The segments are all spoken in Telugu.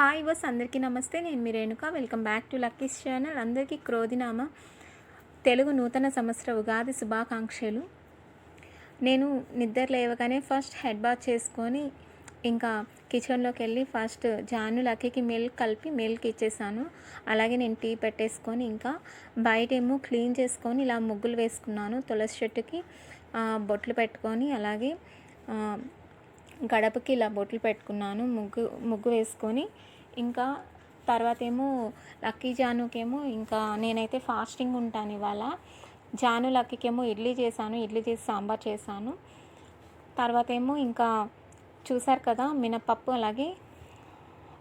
హాయ్ వస్ అందరికీ నమస్తే. నేను మీ Renuka. Welcome back to Lucky's channel అందరికీ క్రోధినామ తెలుగు నూతన సంవత్సర ఉగాది శుభాకాంక్షలు. నేను నిద్ర లేవగానే ఫస్ట్ హెడ్ బాత్ చేసుకొని ఇంకా కిచెన్లోకి వెళ్ళి ఫస్ట్ జాను లక్కీకి మిల్క్ కలిపి మిల్క్ ఇచ్చేసాను. అలాగే నేను టీ పెట్టేసుకొని ఇంకా బయటేమో క్లీన్ చేసుకొని ఇలా ముగ్గులు వేసుకున్నాను. తులసి చెట్టుకి బొట్లు పెట్టుకొని అలాగే గడపకి ఇలా బొట్లు పెట్టుకున్నాను ముగ్గు ముగ్గు వేసుకొని. ఇంకా తర్వాత ఏమో లక్కీ జానుకేమో ఇంకా నేనైతే ఫాస్టింగ్ ఉంటాను ఇవాళ. జాను లక్కీకేమో ఇడ్లీ చేశాను ఇడ్లీ చేసి సాంబార్ చేశాను. తర్వాత ఏమో ఇంకా చూసారు కదా మినపప్పు అలాగే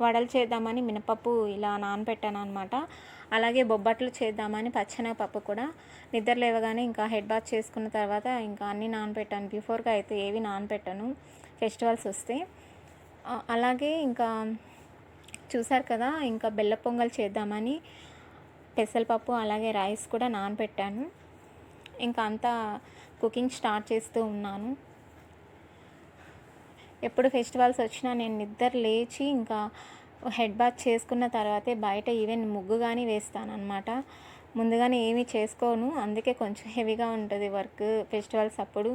వడలు చేద్దామని మినపప్పు ఇలా నానబెట్టాను అనమాట అలాగే బొబ్బట్లు చేద్దామని పచ్చెనగపప్పు కూడా. నిద్ర లేవగానే ఇంకా హెడ్ బాత్ చేసుకున్న తర్వాత ఇంకా అన్నీ నానబెట్టాను. బిఫోర్గా అయితే ఏవి నానబెట్టాను. ఫెస్టివల్స్ వస్తే. అలాగే ఇంకా చూసారు కదా ఇంకా బెల్ల పొంగల్ చేద్దామని పెసరపప్పు అలాగే రైస్ కూడా నానబెట్టాను. ఇంకా అంతా కుకింగ్ స్టార్ట్ చేస్తూ ఉన్నాను. ఎప్పుడు ఫెస్టివల్స్ వచ్చినా నేను నిద్ర లేచి ఇంకా హెడ్ బాత్ చేసుకున్న తర్వాతే బయట ఈవెన్ ముగ్గు కానీ వేస్తాను అనమాట ముందుగానే ఏమీ చేసుకోను. అందుకే కొంచెం హెవీగా ఉంటుంది వర్క్ ఫెస్టివల్స్ అప్పుడు.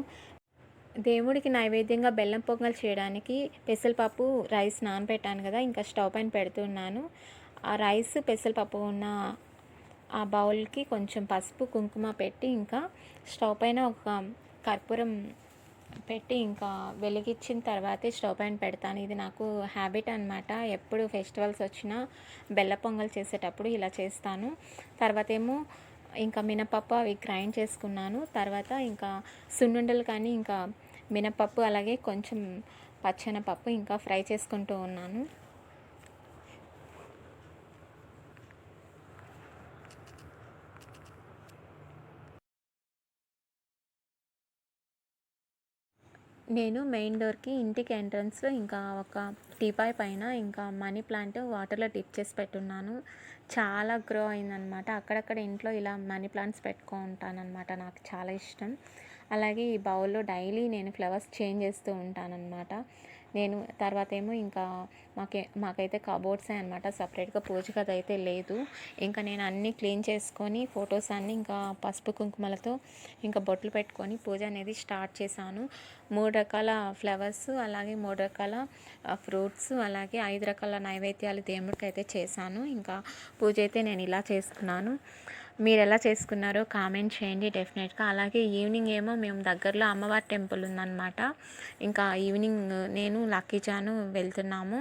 దేవుడికి నైవేద్యంగా బెల్లం పొంగల్ చేయడానికి పెసరపప్పు రైస్ నానబెట్టాను కదా ఇంకా స్టవ్ పైన పెడుతున్నాను. ఆ రైస్ పెసరపప్పు ఉన్న ఆ బౌల్కి కొంచెం పసుపు కుంకుమ పెట్టి ఇంకా స్టవ్ పైన ఒక కర్పూరం పెట్టి ఇంకా వెలిగించిన తర్వాతే స్టవ్ పైన పెడతాను. ఇది నాకు హ్యాబిట్ అనమాట ఎప్పుడు ఫెస్టివల్స్ వచ్చినా బెల్ల పొంగల్ చేసేటప్పుడు ఇలా చేస్తాను. తర్వాత ఏమో ఇంకా మినపప్పు అవి గ్రైండ్ చేసుకున్నాను. తర్వాత ఇంకా సున్నుండలు కానీ ఇంకా మినపప్పు అలాగే కొంచెం పచ్చెనపప్పు ఇంకా ఫ్రై చేసుకుంటూ ఉన్నాను. నేను మెయిన్ డోర్కి ఇంటికి ఎంట్రన్స్లో ఇంకా ఒక టీపాయ్ పైన ఇంకా మనీ ప్లాంట్ వాటర్లో డిప్ చేసి పెట్టున్నాను. చాలా గ్రో అయిందనమాట అక్కడక్కడ ఇంట్లో ఇలా మనీ ప్లాంట్స్ పెట్టుకుంటానమాట నాకు చాలా ఇష్టం. అలాగే ఈ బౌల్లో డైలీ నేను ఫ్లవర్స్ చేంజ్ చేస్తూ ఉంటానన్నమాట. నేను తర్వాత ఏమో ఇంకా మాకే మాకైతే కబోర్డ్సే అనమాట సపరేట్గా పూజ గది అయితే లేదు. ఇంకా నేను అన్నీ క్లీన్ చేసుకొని ఫొటోస్ అన్నీ ఇంకా పసుపు కుంకుమలతో ఇంకా బొట్లు పెట్టుకొని పూజ అనేది స్టార్ట్ చేశాను. మూడు రకాల ఫ్లవర్స్ అలాగే మూడు రకాల ఫ్రూట్స్ అలాగే ఐదు రకాల నైవేద్యాలు దేవుడికి అయితే చేశాను. ఇంకా పూజ అయితే నేను ఇలా చేసుకున్నాను. మీరు ఎలా చేసుకున్నారో కామెంట్ చేయండి డెఫినెట్గా. అలాగే ఈవినింగ్ ఏమో మేము దగ్గరలో అమ్మవారి టెంపుల్ ఉందన్నమాట. ఇంకా ఈవినింగ్ నేను లక్కీజాను వెళ్తున్నాము.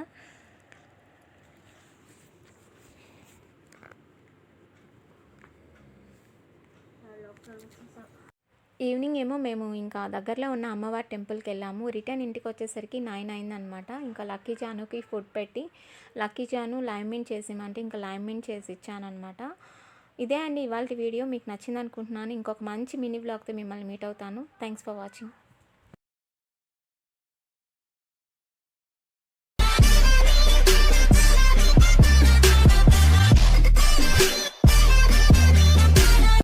ఈవినింగ్ ఏమో మేము ఇంకా దగ్గరలో ఉన్న అమ్మవారి టెంపుల్కి వెళ్ళాము. రిటర్న్ ఇంటికి వచ్చేసరికి నైన్ అయిందనమాట ఇంకా లక్కీ జానుకి ఫుడ్ పెట్టి లక్కీ జాను లైమిన్ చేసిమంటే ఇంకా లైమిన్ చేసి ఇచ్చానమాట ఇదే అండి ఇవాళ వీడియో మీకు నచ్చింది అనుకుంటున్నాను ఇంకొక మంచి మినీ బ్లాగ్తో మిమ్మల్ని మీట్ అవుతాను. Thanks for watching